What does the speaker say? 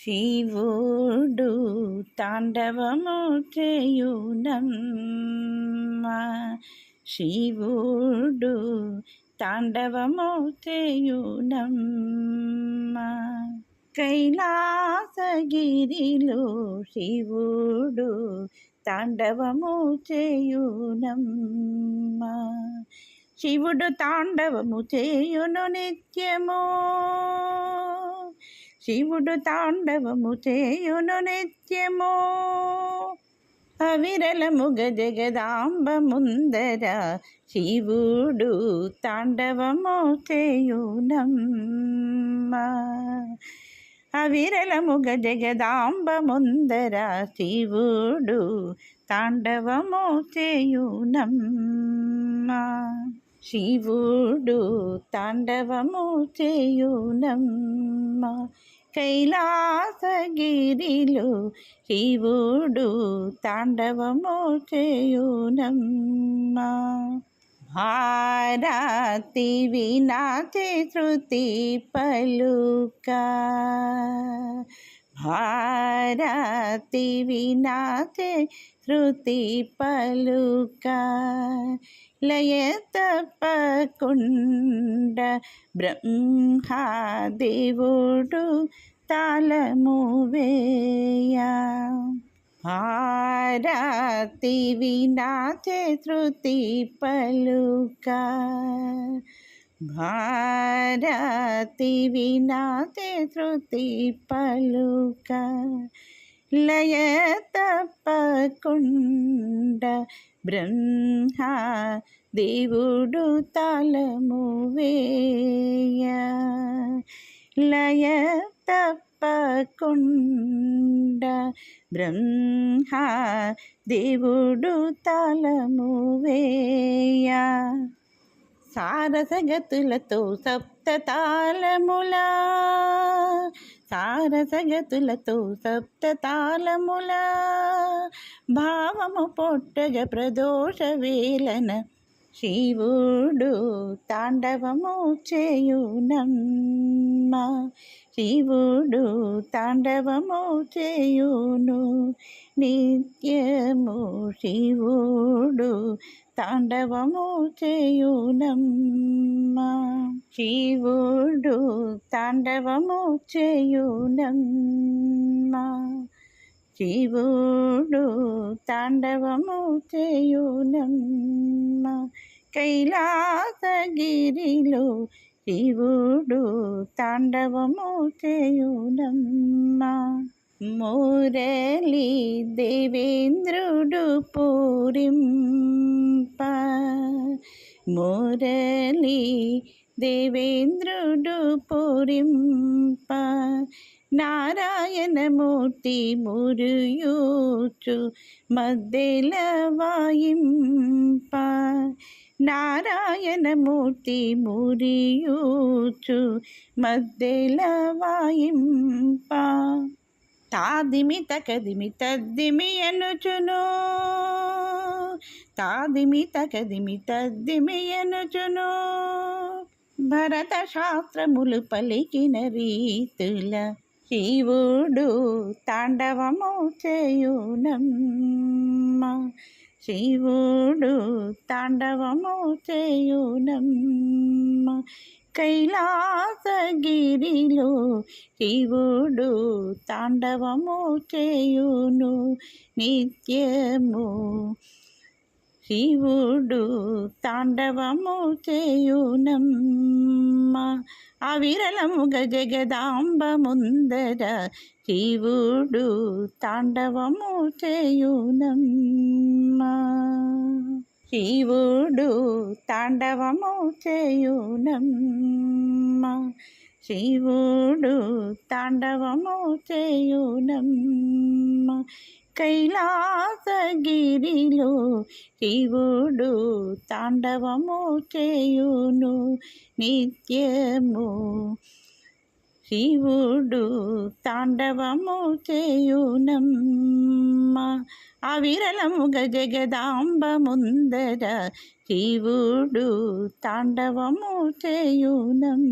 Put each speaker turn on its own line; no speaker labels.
శివుడు తాండవము చేయునమ్మ శివుడు తాండవము చేయునమ్మ కైలాసగిరిలో శివుడు తాండవము చేయునమ్మ శివుడు తాండవము చేయును నిత్యము. శివుడు తాండవము చేయును నిత్యము. అవిరలముగ జగదాంబ ముందర శివుడు తాండవము చేయునమ్మ. అవిరలముగ జగదాంబ ముందర శివుడు తాండవము చేయునమ్మ. శివుడు తాండవము చేయునమ్మ. కైలాసగిరిలో శివుడు తాండవము చేయునమ్మ. భారతి వినాచి శృతి పలుకా. భారతి వినాచి శృతి పలుక. లయ తప్పకుండ బ్రహ్మాదేవుడు తాళము వేయ. భారతి వినాచే శృతి పలుక. భారతి వినాతే శృతి పలుక లయ తప్పకుండ బ్రహ్మ దేవుడు తలము వేయ. లయ తప్పకుండ బ్రహ్మ దేవుడు తలము వేయ. సారసగతులతో సప్తతాళముల సారసగతులతో సప్తతాళముల భావము పొట్టగ ప్రదోష వేలన శివుడు తాండవము చేయునం బ్రహ్మ శివుడు తాండవము చేయును. నిత్యము శివుడు తాండవము చేయునమ్మ. శివుడు తాండవము చేయునమ్మ. శివుడు తాండవము చేయునమ్మ. కైలాసగిరిలో శివుడు తాండవము చేయునమ్మ మురళి దేవేంద్రుడు పూరింప మురళి దేవేంద్రుడు పూరింప నారాయణమూర్తి మురుయూచు మద్దెల వాయింప నారాయణమూర్తి మురియూచు మధ్యల వాయింప. తాదిమి తకదిమి తద్దిమి అనుచును తాదిమి తకదిమి తద్దిమి అనుచును భరత శాస్త్రములు పలికిన రీతుల శివుడు తాండవము చేయునమ్మ. శివుడు తాండవము చేయునమ్మ. కైలాసగిరిలో శివుడు తాండవము చేయును నిత్యము. శివుడు తాండవము చేయునమ్మ. అవిరలముగ జగదాంబ ముందర శివుడు తాండవము చేయునమ్మ. శివుడు తాండవము చేయునమ్మ. శివుడు తాండవము చేయునమ్మ. కైలాసగిరిలో శివుడు తాండవము చేయును నిత్యము. శివుడు తాండవము చేయునమ్మ. అమ్మ అవిరలముగ జగదాంబ ముందర శివుడు తాండవము చేయునం